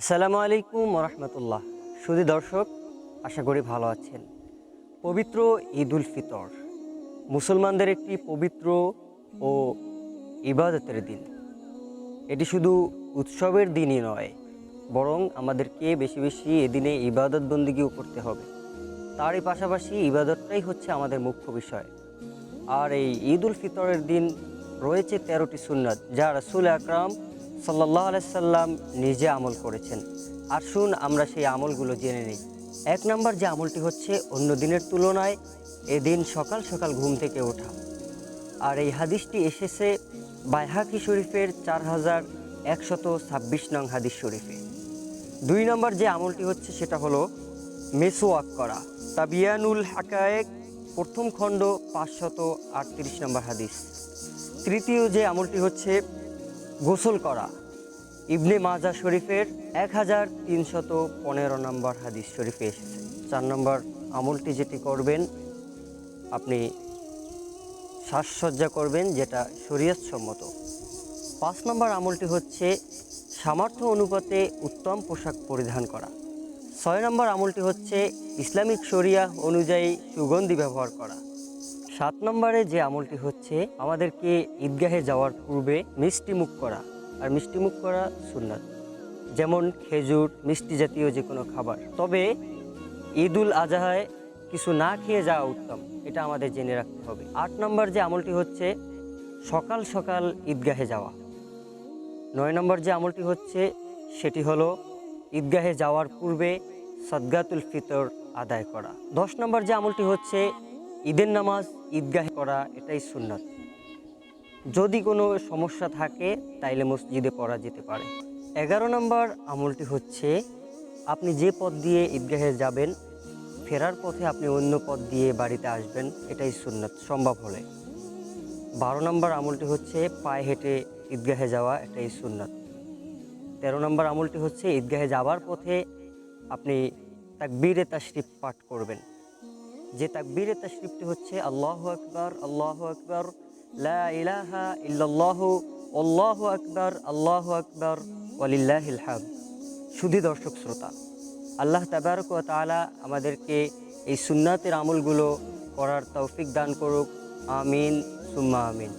আসসালামু আলাইকুম রহমতুল্লাহ সুধী দর্শক, আশা করি ভালো আছেন। পবিত্র ঈদ উল ফিতর, মুসলমানদের একটি পবিত্র ও ইবাদতের দিন। এটি শুধু উৎসবের দিনই নয়, বরং আমাদেরকে বেশি বেশি এদিনে ইবাদত বন্দিগিও করতে হবে। তারই পাশাপাশি ইবাদতটাই হচ্ছে আমাদের মুখ্য বিষয়। আর এই ঈদ উল ফিতরের দিন রয়েছে তেরোটি সুন্নাত, যা রাসুল আকরাম সাল্লাহ আলাইসাল্লাম নিজে আমল করেছেন। আর শুন, আমরা সেই আমলগুলো জেনে নিই। এক নম্বর যে আমলটি হচ্ছে অন্য দিনের তুলনায় এদিন সকাল সকাল ঘুম থেকে ওঠা। আর এই হাদিসটি এসেছে বাইহাকি শরীফের চার হাজার একশত ছাব্বিশ নং হাদিস শরীফে। দুই নম্বর যে আমলটি হচ্ছে সেটা হলো মেসোয়াক করা। তাবিয়ানুল হাকায়েক, প্রথম খণ্ড পাঁচশত আটত্রিশ নম্বর হাদিস। তৃতীয় যে আমলটি হচ্ছে গোসল করা। ইবনে মাজা শরীফের এক হাজার তিনশত পনেরো নম্বর হাদিস শরীফে এসেছে। চার নম্বর আমলটি যেটি করবেন, আপনি সাজসজ্জা করবেন যেটা শরীয়তসম্মত। পাঁচ নম্বর আমলটি হচ্ছে সামর্থ্য অনুপাতে উত্তম পোশাক পরিধান করা। ছয় নম্বর আমলটি হচ্ছে ইসলামিক শরিয়া অনুযায়ী সুগন্ধি ব্যবহার করা। সাত নম্বরে যে আমলটি হচ্ছে, আমাদেরকে ঈদগাহে যাওয়ার পূর্বে মিষ্টি মুখ করা আর মিষ্টি মুখ করা সুন্নাত। যেমন খেজুর, মিষ্টি জাতীয় যে কোনো খাবার। তবে ঈদুল আজহায় কিছু না খেয়ে যাওয়া উত্তম, এটা আমাদের জেনে রাখতে হবে। আট নম্বর যে আমলটি হচ্ছে, সকাল সকাল ঈদগাহে যাওয়া। নয় নম্বর যে আমলটি হচ্ছে, সেটি হলো ঈদগাহে যাওয়ার পূর্বে সদগাতুল ফিতর আদায় করা। দশ নম্বর যে আমলটি হচ্ছে ঈদের নামাজ, ঈদগাহে করা এটাই সুন্নত। যদি কোনো সমস্যা থাকে, তাইলে মসজিদে পড়া যেতে পারে। এগারো নম্বর আমলটি হচ্ছে, আপনি যে পথ দিয়ে ঈদগাহে যাবেন, ফেরার পথে আপনি অন্য পথ দিয়ে বাড়িতে আসবেন, এটাই সুন্নত, সম্ভব হলে। বারো নম্বর আমলটি হচ্ছে, পায়ে হেঁটে ঈদগাহে যাওয়া, এটাই সুন্নত। তেরো নম্বর আমলটি হচ্ছে, ঈদগাহে যাওয়ার পথে আপনি তাকবীরে তাশরিফ পাঠ করবেন। যে তাকবীরে তাশরিফটি হচ্ছে আল্লাহ আকবর আল্লাহ আকবর, লা ইলাহা আল্লাহ আকবর, আল্লাহু আকবার, ওয়ালিল্লাহিল শুধু দর্শক শ্রোতা, আল্লাহ তাবারক ও তালা আমাদেরকে এই সুন্নাতের আমলগুলো করার তৌফিক দান করুক। আমিন, সুম্মা আমিন।